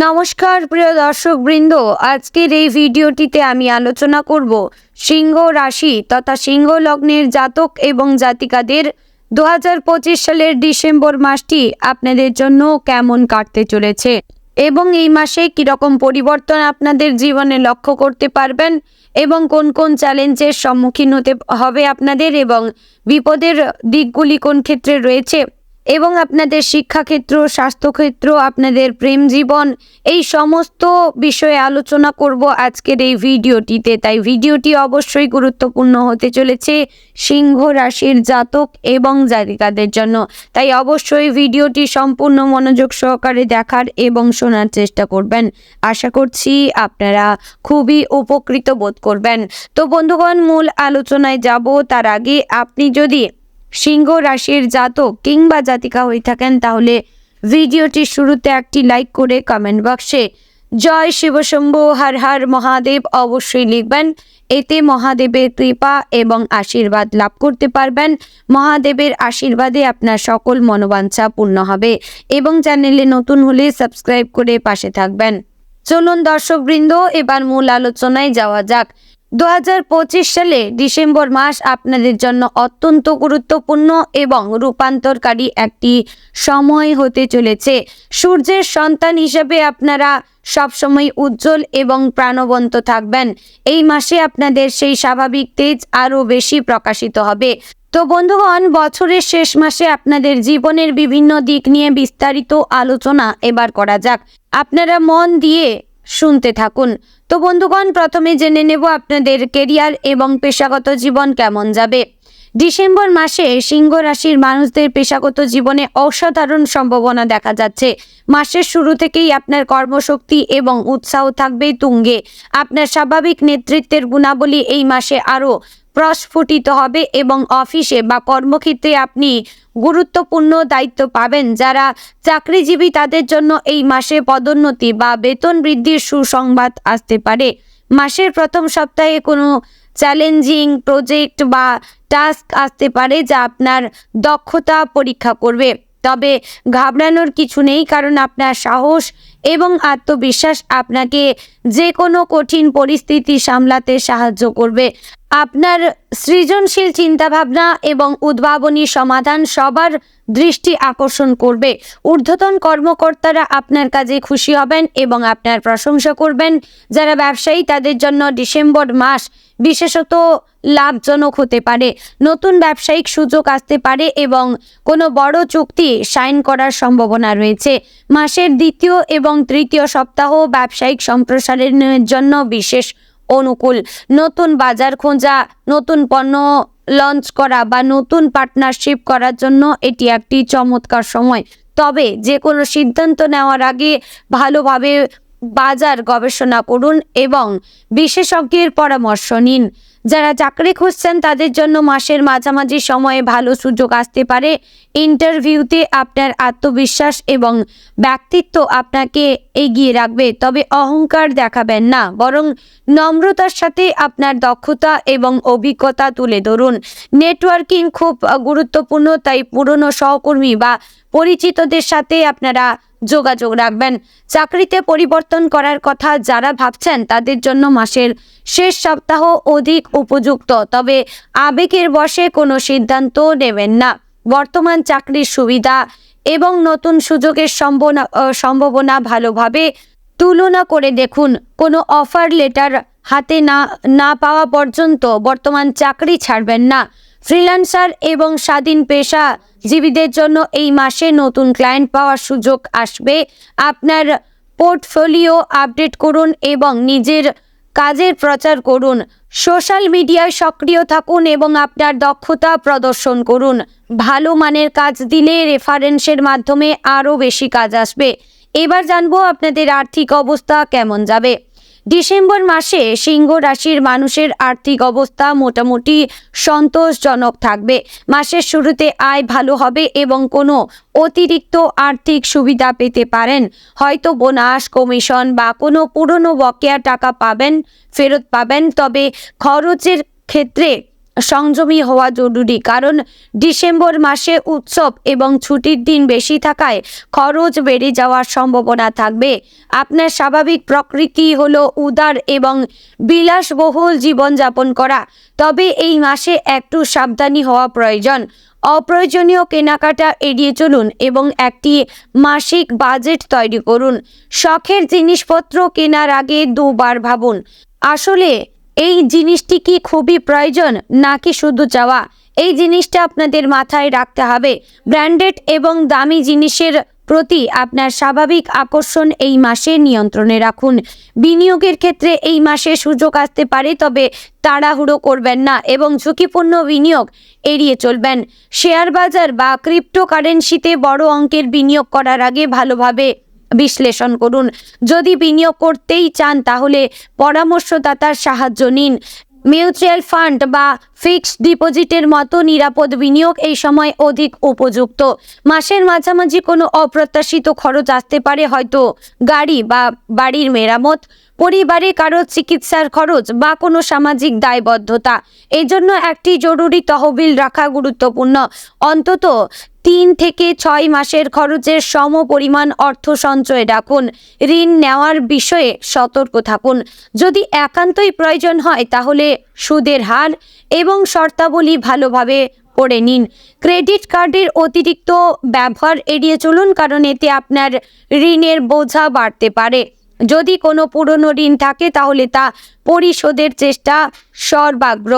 নমস্কার, প্রিয় দর্শক বৃন্দ আজকের এই ভিডিওটিতে আমি আলোচনা করব সিংহ রাশি তথা সিংহ লগ্নের জাতক এবং জাতিকাদের দু হাজার পঁচিশ সালের ডিসেম্বর মাসটি আপনাদের জন্য কেমন কাটতে চলেছে এবং এই মাসে কীরকম পরিবর্তন আপনাদের জীবনে লক্ষ্য করতে পারবেন এবং কোন কোন চ্যালেঞ্জের সম্মুখীন হতে হবে আপনাদের এবং বিপদের দিকগুলি কোন ক্ষেত্রে রয়েছে এবং আপনাদের শিক্ষাক্ষেত্র, স্বাস্থ্যক্ষেত্র, আপনাদের প্রেম জীবন, এই সমস্ত বিষয়ে আলোচনা করব আজকের এই ভিডিওটিতে। তাই ভিডিওটি অবশ্যই গুরুত্বপূর্ণ হতে চলেছে সিংহ রাশির জাতক এবং জাতিকাদের জন্য। তাই অবশ্যই ভিডিওটি সম্পূর্ণ মনোযোগ সহকারে দেখার এবং শোনার চেষ্টা করবেন। আশা করছি আপনারা খুবই উপকৃত বোধ করবেন। তো বন্ধুগণ, মূল আলোচনায় যাব। তার আগে আপনি যদি সিংহ রাশির জাতক কিংবা জাতিকা হয়ে থাকেন, তাহলে ভিডিওটির শুরুতে একটি লাইক করে কমেন্ট বক্সে জয় শিবশম্ভু হর হর মহাদেব অবশ্যই লিখবেন। এতে মহাদেবের কৃপা এবং আশীর্বাদ লাভ করতে পারবেন। মহাদেবের আশীর্বাদে আপনার সকল মনোবাঞ্ছা পূর্ণ হবে এবং চ্যানেলে নতুন হলে সাবস্ক্রাইব করে পাশে থাকবেন। চলুন দর্শকবৃন্দ, এবার মূল আলোচনায় যাওয়া যাক। দু হাজার পঁচিশ সালে ডিসেম্বর মাস আপনাদের জন্য অত্যন্ত গুরুত্বপূর্ণ এবং রূপান্তরকারী একটি সময় হতে চলেছে। সূর্যের সন্তান হিসেবে আপনারা সবসময় উজ্জ্বল এবং প্রাণবন্ত থাকবেন। এই মাসে আপনাদের সেই স্বাভাবিক তেজ আরও বেশি প্রকাশিত হবে। তো বন্ধুগণ, বছরের শেষ মাসে আপনাদের জীবনের বিভিন্ন দিক নিয়ে বিস্তারিত আলোচনা এবার করা যাক। আপনারা মন দিয়ে শুনতে থাকুন। তো বন্ধুগণ, প্রথমে জেনে নেব আপনাদের কেরিয়ার এবং পেশাগত জীবন কেমন যাবে। ডিসেম্বর মাসে সিংহ রাশির মানুষদের পেশাগত জীবনে অসাধারণ সম্ভাবনা দেখা যাচ্ছে। মাসের শুরু থেকেই আপনার কর্মশক্তি এবং উৎসাহ থাকবে তুঙ্গে। আপনার স্বাভাবিক নেতৃত্বের গুণাবলী এই মাসে আরও প্রস্ফুটিত হবে এবং অফিসে বা কর্মক্ষেত্রে আপনি গুরুত্বপূর্ণ দায়িত্ব পাবেন। যারা চাকরিজীবী, তাদের জন্য এই মাসে পদোন্নতি বা বেতন বৃদ্ধির সুসংবাদ আসতে পারে। মাসের প্রথম সপ্তাহে কোনো চ্যালেঞ্জিং প্রজেক্ট বা টাস্ক আসতে পারে যা আপনার দক্ষতা পরীক্ষা করবে। তবে ঘাবড়ানোর কিছু নেই, কারণ আপনার সাহস এবং আত্মবিশ্বাস আপনাকে যে কোনো কঠিন পরিস্থিতি সামলাতে সাহায্য করবে। আপনার সৃজনশীল চিন্তাভাবনা এবং উদ্ভাবনী সমাধান সবার দৃষ্টি আকর্ষণ করবে। ঊর্ধ্বতন কর্মকর্তারা আপনার কাজে খুশি হবেন এবং আপনার প্রশংসা করবেন। যারা ব্যবসায়ী, তাদের জন্য ডিসেম্বর মাস বিশেষত লাভজনক হতে পারে। নতুন ব্যবসায়িক সুযোগ আসতে পারে এবং কোনো বড় চুক্তি সাইন করার সম্ভাবনা রয়েছে। মাসের দ্বিতীয় এবং তৃতীয় সপ্তাহ ব্যবসায়িক সম্প্রসারণের জন্য বিশেষ অনুকূল। নতুন বাজার খোঁজা, নতুন পণ্য লঞ্চ করা বা নতুন পার্টনারশিপ করার জন্য এটি একটি চমৎকার সময়। তবে যে কোনো সিদ্ধান্ত নেওয়ার আগে ভালোভাবে বাজার গবেষণা করুন এবং বিশেষজ্ঞের পরামর্শ নিন। যারা চাকরি খুঁজছেন, তাদের জন্য মাসের মাঝামাঝি সময়ে ভালো সুযোগ আসতে পারে। ইন্টারভিউতে আপনার আত্মবিশ্বাস এবং ব্যক্তিত্ব আপনাকে এগিয়ে রাখবে, তবে অহংকার দেখাবেন না, বরং নম্রতার সাথে আপনার দক্ষতা এবং অভিজ্ঞতা তুলে ধরুন। নেটওয়ার্কিং খুব গুরুত্বপূর্ণ, তাই পুরনো সহকর্মী বা পরিচিতদের সাথে আপনারা যোগাযোগ রাখবেন। চাকরিতে পরিবর্তন করার কথা যারা ভাবছেন তাদের জন্য মাসের শেষ সপ্তাহ অধিক উপযুক্ত। তবে আবেগের বশে কোনো সিদ্ধান্ত নেবেন না। বর্তমান চাকরির সুবিধা এবং নতুন সুযোগের সম্ভাবনা সম্ভাবনা ভালোভাবে তুলনা করে দেখুন। কোনো অফার লেটার হাতে না না পাওয়া পর্যন্ত বর্তমান চাকরি ছাড়বেন না। ফ্রিল্যান্সার এবং স্বাধীন পেশাজীবীদের জন্য এই মাসে নতুন ক্লায়েন্ট পাওয়ার সুযোগ আসবে। আপনার পোর্টফোলিও আপডেট করুন এবং নিজের কাজের প্রচার করুন। সোশ্যাল মিডিয়ায় সক্রিয় থাকুন এবং আপনার দক্ষতা প্রদর্শন করুন। ভালো মানের কাজ দিলে রেফারেন্সের মাধ্যমে আরও বেশি কাজ আসবে। এবার জানব আপনাদের আর্থিক অবস্থা কেমন যাবে। ডিসেম্বর মাসে সিংহ রাশির মানুষের আর্থিক অবস্থা মোটামুটি সন্তোষজনক থাকবে। মাসের শুরুতে আয় ভালো হবে এবং কোনো অতিরিক্ত আর্থিক সুবিধা পেতে পারেন। হয়তো বোনাস, কমিশন বা কোনো পুরনো বকেয়া টাকা পাবেন, ফেরত পাবেন। তবে খরচের ক্ষেত্রে সংযমী হওয়া জরুরি। কারণ ডিসেম্বর মাসে উৎসব এবং ছুটির দিন বেশি থাকায় খরচ বেড়ে যাওয়ার সম্ভাবনা থাকবে। আপনার স্বাভাবিক প্রকৃতি হলো উদার এবং বিলাসবহুল জীবনযাপন করা। তবে এই মাসে একটু সাবধানী হওয়া প্রয়োজন। অপ্রয়োজনীয় কেনাকাটা এড়িয়ে চলুন এবং একটি মাসিক বাজেট তৈরি করুন। শখের জিনিসপত্র কেনার আগে দুবার ভাবুন। আসলে এই জিনিসটি কি খুবই প্রয়োজন নাকি শুধু চাওয়া? এই জিনিসটা আপনাদের মাথায় রাখতে হবে। ব্র্যান্ডেড এবং দামি জিনিসের প্রতি আপনার স্বাভাবিক আকর্ষণ এই মাসে নিয়ন্ত্রণে রাখুন। বিনিয়োগের ক্ষেত্রে এই মাসে সুযোগ আসতে পারে, তবে তাড়াহুড়ো করবেন না এবং ঝুঁকিপূর্ণ বিনিয়োগ এড়িয়ে চলবেন। শেয়ার বাজার বা ক্রিপ্টোকারেন্সিতে বড় অঙ্কের বিনিয়োগ করার আগে ভালোভাবে বিশ্লেষণ করুন। যদি বিনিয়োগ করতেই চান তাহলে পরামর্শদাতার সাহায্য নিন। মিউচুয়াল ফান্ড বা ফিক্সড ডিপোজিটের মতো নিরাপদ বিনিয়োগ এই সময় অধিক উপযুক্ত। মাসের মাঝামাঝি কোনো অপ্রত্যাশিত খরচ আসতে পারে হয়তো গাড়ি বা বাড়ির মেরামত, পরিবারে কারও চিকিৎসার খরচ বা কোনো সামাজিক দায়বদ্ধতা। এই জন্য একটি জরুরি তহবিল রাখা গুরুত্বপূর্ণ। অন্তত তিন থেকে ছয় মাসের খরচের সম পরিমাণ অর্থ সঞ্চয় রাখুন। ঋণ নেওয়ার বিষয়ে সতর্ক থাকুন। যদি একান্তই প্রয়োজন হয় তাহলে সুদের হার এবং শর্তাবলী ভালোভাবে পড়ে নিন। ক্রেডিট কার্ডের অতিরিক্ত ব্যবহার এড়িয়ে চলুন কারণ এতে আপনার ঋণের বোঝা বাড়তে পারে। যদি কোনো পুরনো ঋণ থাকে তাহলে তা পরিশোধের চেষ্টা সর্বাগ্র।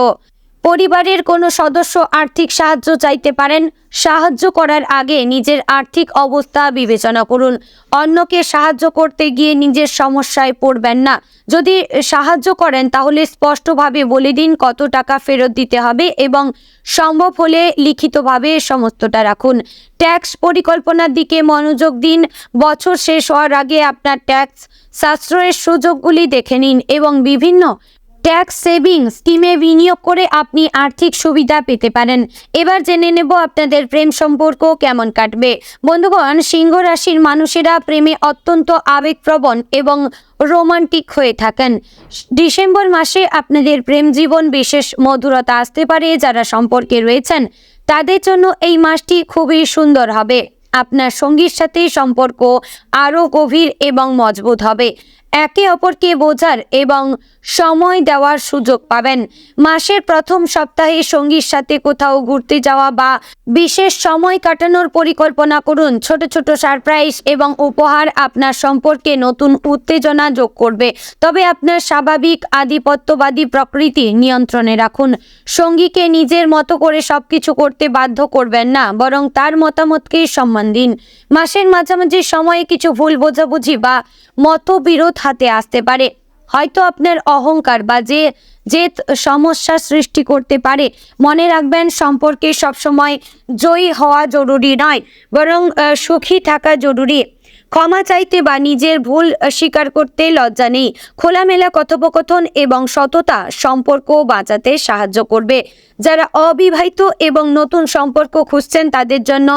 পরিবারের কোনো সদস্য আর্থিক সাহায্য চাইতে পারেন, সাহায্য করার আগে নিজের আর্থিক অবস্থা বিবেচনা করুন। অন্যকে সাহায্য করতে গিয়ে নিজের সমস্যায় পড়বেন না। যদি সাহায্য করেন, তাহলে স্পষ্টভাবে বলে দিন কত টাকা ফেরত দিতে হবে এবং সম্ভব হলে লিখিতভাবে সমস্তটা রাখুন। ট্যাক্স পরিকল্পনার দিকে মনোযোগ দিন। বছর শেষ হওয়ার আগে আপনার ট্যাক্স সাশ্রয়ের সুযোগগুলি দেখে নিন এবং বিভিন্ন ট্যাক্স সেভিং স্কিমে বিনিয়োগ করে আপনি আর্থিক সুবিধা পেতে পারেন। এবার জেনে নেব আপনাদের প্রেম সম্পর্ক কেমন কাটবে। বন্ধুগণ, সিংহ রাশির মানুষেরা প্রেমে অত্যন্ত আবেগপ্রবণ এবং রোমান্টিক হয়ে থাকেন। ডিসেম্বর মাসে আপনাদের প্রেম জীবন বিশেষ মধুরতা আসতে পারে যারা সম্পর্কে রয়েছেন। তাদের জন্য এই মাসটি খুবই সুন্দর হবে। আপনার সঙ্গীর সাথে সম্পর্ক আরও গভীর এবং মজবুত হবে। একে অপরকে বোঝার এবং সময় দেওয়ার সুযোগ পাবেন। মাসের প্রথম সপ্তাহে সঙ্গীর সাথে কোথাও ঘুরতে যাওয়া বা বিশেষ সময় কাটানোর পরিকল্পনা করুন। ছোট ছোট সারপ্রাইজ এবং উপহার আপনার সম্পর্কে নতুন উত্তেজনা যোগ করবে। তবে আপনার স্বাভাবিক আধিপত্যবাদী প্রকৃতি নিয়ন্ত্রণে রাখুন। সঙ্গীকে নিজের মতো করে সবকিছু করতে বাধ্য করবেন না, বরং তার মতামতকেই সম্মান দিন। মাসের মাঝামাঝি সময়ে কিছু ভুল বোঝাবুঝি বা মতবিরোধ হাতে আসতে পারে। হয়তো আপনার অহংকার বা যে যে সমস্যা সৃষ্টি করতে পারে। মনে রাখবেন, সম্পর্কে সবসময় জয়ী হওয়া জরুরি নয়, বরং সুখী থাকা জরুরি। ক্ষমা চাইতে বা নিজের ভুল স্বীকার করতে লজ্জা নেই। খোলামেলা কথোপকথন এবং সততা সম্পর্ক বাঁচাতে সাহায্য করবে। যারা অবিবাহিত এবং নতুন সম্পর্ক খুঁজছেন, তাদের জন্য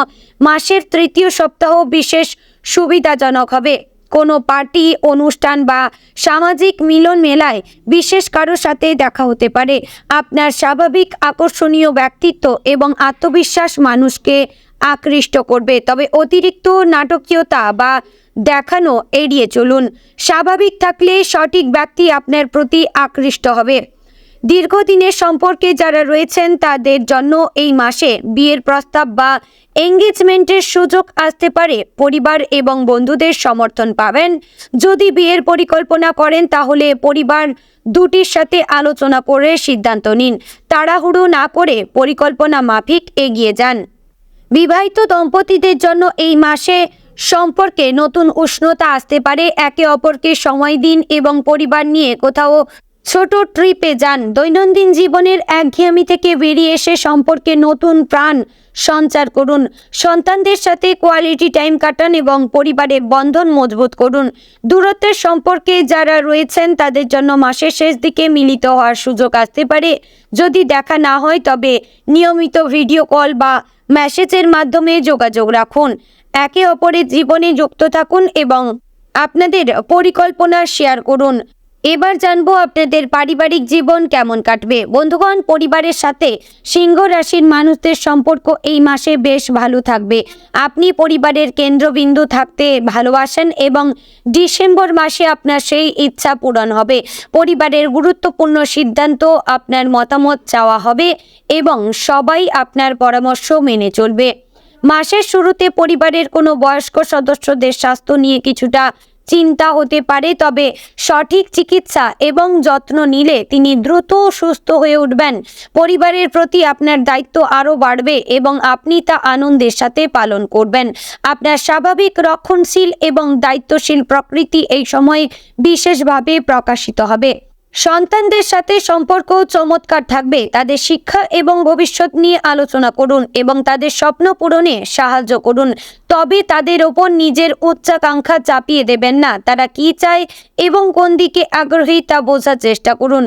মাসের তৃতীয় সপ্তাহ বিশেষ সুবিধাজনক হবে। কোনো পার্টি, অনুষ্ঠান বা সামাজিক মিলন মেলায় বিশেষ কারোর সাথে দেখা হতে পারে। আপনার স্বাভাবিক আকর্ষণীয় ব্যক্তিত্ব এবং আত্মবিশ্বাস মানুষকে আকৃষ্ট করবে। তবে অতিরিক্ত নাটকীয়তা বা দেখানো এড়িয়ে চলুন। স্বাভাবিক থাকলে সঠিক ব্যক্তি আপনার প্রতি আকৃষ্ট হবে। দীর্ঘদিনের সম্পর্কে যারা রয়েছেন তাদের জন্য এই মাসে বিয়ের প্রস্তাব বা এঙ্গেজমেন্টের সুযোগ আসতে পারে, পরিবার এবং বন্ধুদের সমর্থন পাবেন। যদি বিয়ের পরিকল্পনা করেন, তাহলে পরিবার দুটির সাথে আলোচনা করে সিদ্ধান্ত নিন। তাড়াহুড়ো না করে পরিকল্পনা মাফিক এগিয়ে যান। বিবাহিত দম্পতিদের জন্য এই মাসে সম্পর্কে নতুন উষ্ণতা আসতে পারে। একে অপরকে সময় দিন এবং পরিবার নিয়ে কোথাও ছোট ট্রিপে যান। দৈনন্দিন জীবনের একঘেয়েমি থেকে বেরিয়ে এসে সম্পর্কে নতুন প্রাণ সঞ্চার করুন। সন্তানদের সাথে কোয়ালিটি টাইম কাটান এবং পরিবারের বন্ধন মজবুত করুন। দূরত্বের সম্পর্কে যারা রয়েছেন, তাদের জন্য মাসের শেষ দিকে মিলিত হওয়ার সুযোগ আসতে পারে। যদি দেখা না হয়, তবে নিয়মিত ভিডিও কল বা মেসেজের মাধ্যমে যোগাযোগ রাখুন। একে অপরের জীবনে যুক্ত থাকুন এবং আপনাদের পরিকল্পনা শেয়ার করুন। এবার জানব আপনাদের পারিবারিক জীবন কেমন কাটবে। বন্ধুগণ, পরিবারের সাথে সিংহ রাশির মানুষদের সম্পর্ক এই মাসে বেশ ভালো থাকবে। আপনি পরিবারের কেন্দ্রবিন্দু থাকতে ভালোবাসেন এবং ডিসেম্বর মাসে আপনার সেই ইচ্ছা পূরণ হবে। পরিবারের গুরুত্বপূর্ণ সিদ্ধান্ত আপনার মতামত চাওয়া হবে এবং সবাই আপনার পরামর্শ মেনে চলবে। মাসের শুরুতে পরিবারের কোনো বয়স্ক সদস্যদের স্বাস্থ্য নিয়ে কিছুটা চিন্তা হতে পারে, তবে সঠিক চিকিৎসা এবং যত্ন নিলে তিনি দ্রুত সুস্থ হয়ে উঠবেন। পরিবারের প্রতি আপনার দায়িত্ব আরও বাড়বে এবং আপনি তা আনন্দের সাথে পালন করবেন। আপনার স্বাভাবিক রক্ষণশীল এবং দায়িত্বশীল প্রকৃতি এই সময়ে বিশেষভাবে প্রকাশিত হবে। সন্তানদের সাথে সম্পর্ক চমৎকার থাকবে। তাদের শিক্ষা এবং ভবিষ্যৎ নিয়ে আলোচনা করুন এবং তাদের স্বপ্ন পূরণে সাহায্য করুন। তবে তাদের ওপর নিজের উচ্চাকাঙ্ক্ষা চাপিয়ে দেবেন না। তারা কি চায় এবং কোন দিকে আগ্রহী তা বোঝার চেষ্টা করুন।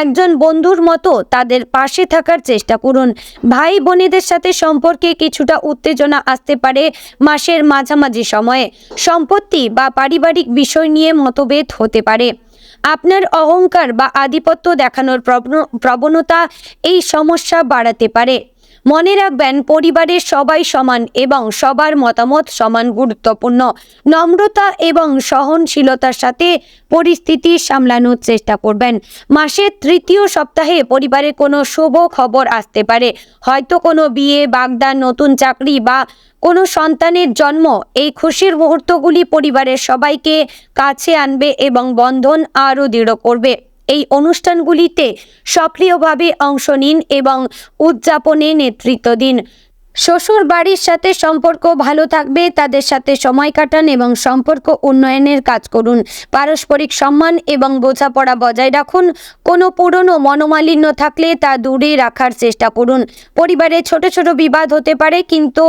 একজন বন্ধুর মতো তাদের পাশে থাকার চেষ্টা করুন। ভাই বোনেদের সাথে সম্পর্কে কিছুটা উত্তেজনা আসতে পারে মাসের মাঝামাঝি সময়ে। সম্পত্তি বা পারিবারিক বিষয় নিয়ে মতভেদ হতে পারে। আপনার অহংকার বা আধিপত্য দেখানোর প্রবণ- প্রবণতা এই সমস্যা বাড়াতে পারে। মনে রাখবেন, পরিবারের সবাই সমান এবং সবার মতামত সমান গুরুত্বপূর্ণ। নম্রতা এবং সহনশীলতার সাথে পরিস্থিতি সামলানোর চেষ্টা করবেন। মাসের তৃতীয় সপ্তাহে পরিবারে কোনো শুভ খবর আসতে পারে। হয়তো কোনো বিয়ে, বাগদান, নতুন চাকরি বা কোনো সন্তানের জন্ম। এই খুশির মুহূর্তগুলি পরিবারের সবাইকে কাছে আনবে এবং বন্ধন আরও দৃঢ় করবে। এই অনুষ্ঠানগুলিতে সক্রিয়ভাবে অংশ নিন এবং উদযাপনে নেতৃত্ব দিন। শ্বশুর বাড়ির সাথে সম্পর্ক ভালো থাকবে, তাদের সাথে সময় কাটান এবং সম্পর্ক উন্নয়নের কাজ করুন। পারস্পরিক সম্মান এবং বোঝাপড়া বজায় রাখুন। কোনো পুরনো মনোমালিন্য থাকলে তা দূরে রাখার চেষ্টা করুন। পরিবারে ছোট ছোট বিবাদ হতে পারে, কিন্তু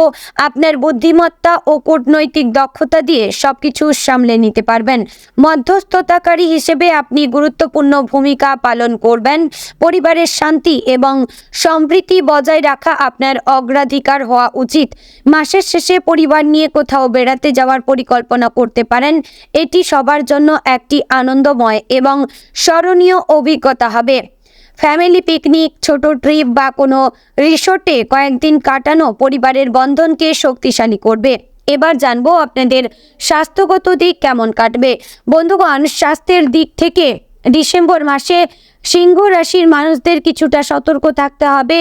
আপনার বুদ্ধিমত্তা ও কূটনৈতিক দক্ষতা দিয়ে সব কিছু সামলে নিতে পারবেন। মধ্যস্থতাকারী হিসেবে আপনি গুরুত্বপূর্ণ ভূমিকা পালন করবেন। পরিবারের শান্তি এবং সম্প্রীতি বজায় রাখা আপনার অগ্রাধিকার হওয়া উচিত। মাসের শেষে পরিবার নিয়ে কোথাও বেড়াতে যাওয়ার পরিকল্পনা করতে পারেন। এটি সবার জন্য একটি আনন্দময় এবং স্মরণীয় অভিজ্ঞতা হবে। ফ্যামিলি পিকনিক, ছোট ট্রিপ বা কোনো রিসোর্টে কয়েকদিন কাটানো পরিবারের বন্ধনকে শক্তিশালী করবে। এবার জানব আপনাদের স্বাস্থ্যগত দিক কেমন কাটবে। বন্ধুগণ, স্বাস্থ্যের দিক থেকে ডিসেম্বর মাসে সিংহ রাশির মানুষদের কিছুটা সতর্ক থাকতে হবে।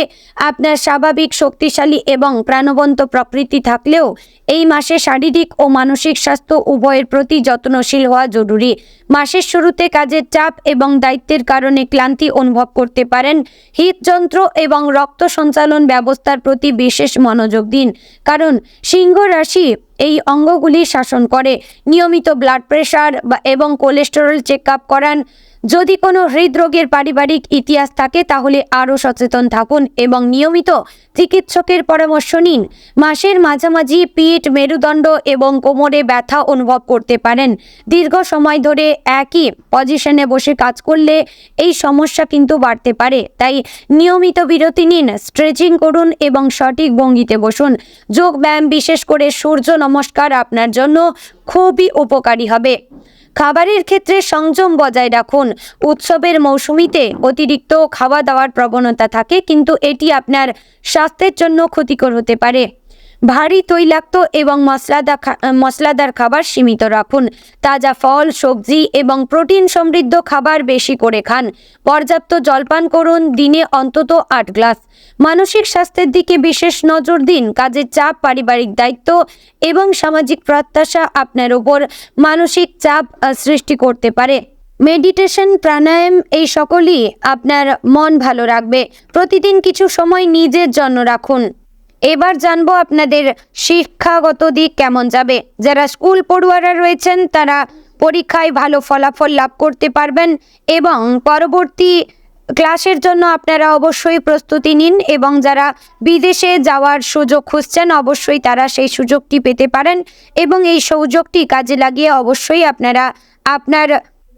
আপনার স্বাভাবিক শক্তিশালী এবং প্রাণবন্ত প্রকৃতি থাকলেও এই মাসে শারীরিক ও মানসিক স্বাস্থ্য উভয়ের প্রতি যত্নশীল হওয়া জরুরি। মাসের শুরুতে কাজের চাপ এবং দায়িত্বের কারণে ক্লান্তি অনুভব করতে পারেন। হৃদযন্ত্র এবং রক্ত সঞ্চালন ব্যবস্থার প্রতি বিশেষ মনোযোগ দিন। কারণ সিংহ রাশি এই অঙ্গগুলি শাসন করে। নিয়মিত ব্লাড প্রেশার এবং কোলেস্টেরল চেক আপ করান। যদি কোনো হৃদরোগের পারিবারিক ইতিহাস থাকে, তাহলে আরও সচেতন থাকুন এবং নিয়মিত চিকিৎসকের পরামর্শ নিন। মাসের মাঝামাঝি পিঠ মেরুদণ্ড এবং কোমরে ব্যথা অনুভব করতে পারেন। দীর্ঘ সময় ধরে একই পজিশনে বসে কাজ করলে এই সমস্যা কিন্তু বাড়তে পারে। তাই নিয়মিত বিরতি নিন, স্ট্রেচিং করুন এবং সঠিক ভঙ্গিতে বসুন। যোগ ব্যায়াম বিশেষ করে সূর্য নমস্কার আপনার জন্য খুবই উপকারী হবে। খাবারের ক্ষেত্রে সংযম বজায় রাখুন। উৎসবের মৌসুমিতে অতিরিক্ত খাওয়া দাওয়ার প্রবণতা থাকে, কিন্তু এটি আপনার স্বাস্থ্যের জন্য ক্ষতিকর হতে পারে। ভারী তৈলাক্ত এবং মশলাদার খা- মশলাদার খাবার সীমিত রাখুন। তাজা ফল, সবজি এবং প্রোটিন সমৃদ্ধ খাবার বেশি করে খান। পর্যাপ্ত জলপান করুন, দিনে অন্তত আট গ্লাস। মানসিক স্বাস্থ্যের দিকে বিশেষ নজর দিন। কাজের চাপ, পারিবারিক দায়িত্ব এবং সামাজিক প্রত্যাশা আপনার ওপর মানসিক চাপ সৃষ্টি করতে পারে। মেডিটেশন, প্রাণায়াম, এই সকলই আপনার মন ভালো রাখবে। প্রতিদিন কিছু সময় নিজের জন্য রাখুন। এবার জানব আপনাদের শিক্ষাগত দিক কেমন যাবে। যারা স্কুল পড়ুয়ারা রয়েছেন, তারা পরীক্ষায় ভালো ফলাফল লাভ করতে পারবেন এবং পরবর্তী ক্লাসের জন্য আপনারা অবশ্যই প্রস্তুতি নিন এবং যারা বিদেশে যাওয়ার সুযোগ খুঁজছেন, অবশ্যই তারা সেই সুযোগটি পেতে পারেন এবং এই সুযোগটি কাজে লাগিয়ে অবশ্যই আপনারা আপনার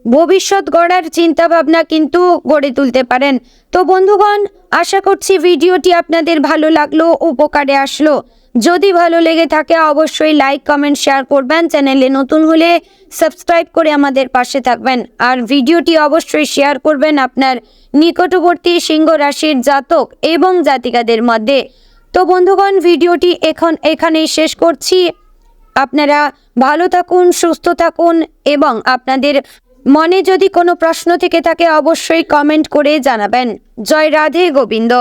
ভবিষ্যৎ গড়ার চিন্তা ভাবনা কিন্তু গড়ে তুলতে পারেন। তো বন্ধুগণ, আশা করছি ভিডিওটি আপনাদের ভালো লাগল, উপকারে আসলো। যদি ভালো লেগে থাকে, অবশ্যই লাইক, কমেন্ট, শেয়ার করবেন। চ্যানেলে নতুন হলে সাবস্ক্রাইব করে আমাদের পাশে থাকবেন। আর ভিডিওটি অবশ্যই শেয়ার করবেন আপনার নিকটবর্তী সিংহ রাশির জাতক এবং জাতিকাদের মধ্যে। তো বন্ধুগণ, ভিডিওটি এখন এখানেই শেষ করছি। আপনারা ভালো থাকুন, সুস্থ থাকুন এবং আপনাদের মনে যদি কোনো প্রশ্ন থেকে থাকে অবশ্যই কমেন্ট করে জানাবেন। জয় রাধে গোবিন্দ।